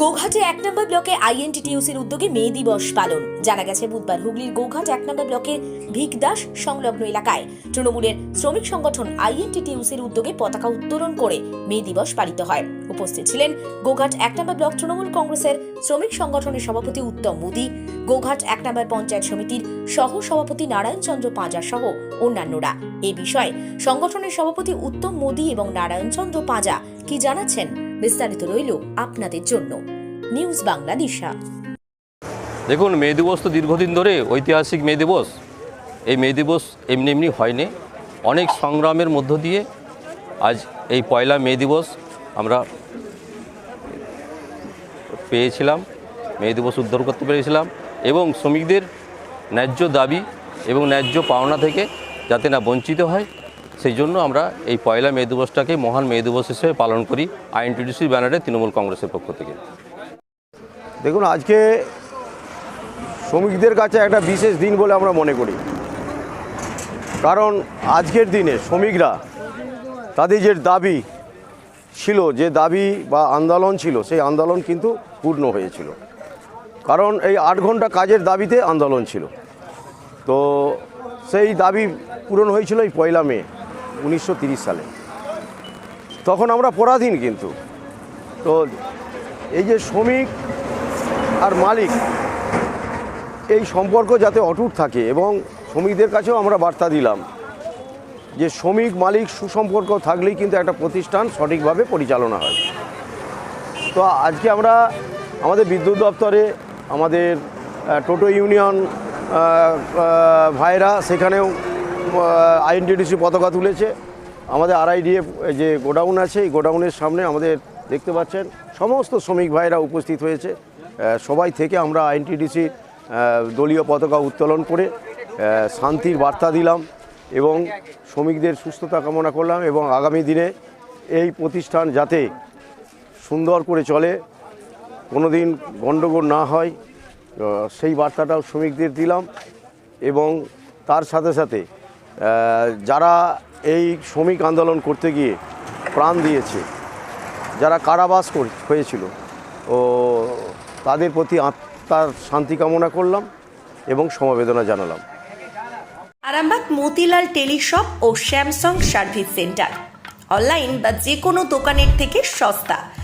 গোঘাটে এক নম্বর ব্লকে আইএনটিটিউসির উদ্যোগে মে দিবস পালন। জানা গেছে, বুধবার হুগলির গোঘাট এক নম্বর ব্লকের ভিকদাস সংলগ্ন এলাকায় তৃণমূলের শ্রমিক সংগঠন আইএনটিটিউসির উদ্যোগে পতাকা উত্তোলন করে মে দিবস পালিত হয়। উপস্থিত ছিলেন গোঘাট এক নম্বর ব্লক তৃণমূল কংগ্রেসের শ্রমিক সংগঠনের সভাপতি উত্তম মোদী গোঘাট এক নম্বর পঞ্চায়েত সমিতির সহ সভাপতি নারায়ণ চন্দ্র পাঁজা সহ অন্যান্যরা। এ বিষয়ে সংগঠনের সভাপতি উত্তম মোদী এবং নারায়ণ চন্দ্র পাঁজা কি জানাচ্ছেন বিস্তারিত রইল আপনাদের জন্য। নিউজ বাংলা দিশা। দেখুন, মে দিবস তো দীর্ঘদিন ধরে ঐতিহাসিক মে দিবস। এই মে দিবস এমনি এমনি হয়নি। অনেক সংগ্রামের মধ্য দিয়ে আজ এই পয়লা মে দিবস আমরা পেয়েছিলাম, মে দিবস উদ্ধার করতে পেরেছিলাম। এবং শ্রমিকদের ন্যায্য দাবি এবং ন্যায্য পাওনা থেকে যাতে না বঞ্চিত হয়, সেই জন্য আমরা এই পয়লা মে দিবসটাকে মহান মে দিবস হিসেবে পালন করি আইএনটিডিসির ব্যানারে তৃণমূল কংগ্রেসের পক্ষ থেকে। দেখুন, আজকে শ্রমিকদের কাছে একটা বিশেষ দিন বলে আমরা মনে করি। কারণ আজকের দিনে শ্রমিকরা, তাদের যে দাবি ছিল, যে দাবি বা আন্দোলন ছিল, সেই আন্দোলন কিন্তু পূর্ণ হয়েছিল। কারণ এই আট ঘণ্টা কাজের দাবিতে আন্দোলন ছিল। তো সেই দাবি পূরণ হয়েছিল এই পয়লা মে উনিশশো সালে। তখন আমরা পরাধীন কিন্তু। তো এই যে শ্রমিক আর মালিক এই সম্পর্ক যাতে অটুট থাকে এবং শ্রমিকদের কাছেও আমরা বার্তা দিলাম যে শ্রমিক, মালিক, সুসম্পর্ক থাকলেই কিন্তু একটা প্রতিষ্ঠান সঠিকভাবে পরিচালনা হয়। তো আজকে আমরা আমাদের বিদ্যুৎ দপ্তরে আমাদের টোটো ইউনিয়ন ভাইরা সেখানেও আইএনটিডিসি পতাকা তুলেছে। আমাদের আরআইডিএফ যে গোডাউন আছে, এই গোডাউনের সামনে আমাদের দেখতে পাচ্ছেন, সমস্ত শ্রমিক ভাইরা উপস্থিত হয়েছে। সবাই থেকে আমরা আইএনটিডিসি দলীয় পতাকা উত্তোলন করে শান্তির বার্তা দিলাম এবং শ্রমিকদের সুস্থতা কামনা করলাম এবং আগামী দিনে এই প্রতিষ্ঠান যাতে সুন্দর করে চলে কোনো দিন গণ্ডগোল না হয় সেই বার্তাটাও শ্রমিকদের দিলাম এবং তার সাথে সাথে যারা এই শ্রমিক আন্দোলন করতে গিয়ে প্রাণ দিয়েছে, যারা কারাবাস কর- হয়েছিল, ও তাদের প্রতি আত্মার শান্তি কামনা করলাম এবং সমবেদনা জানালাম। আরামবাগ মতিলাল টেলিশপ ও স্যামসাং সার্ভিস সেন্টার। অনলাইন বা যে কোনো দোকানের থেকে সস্তা।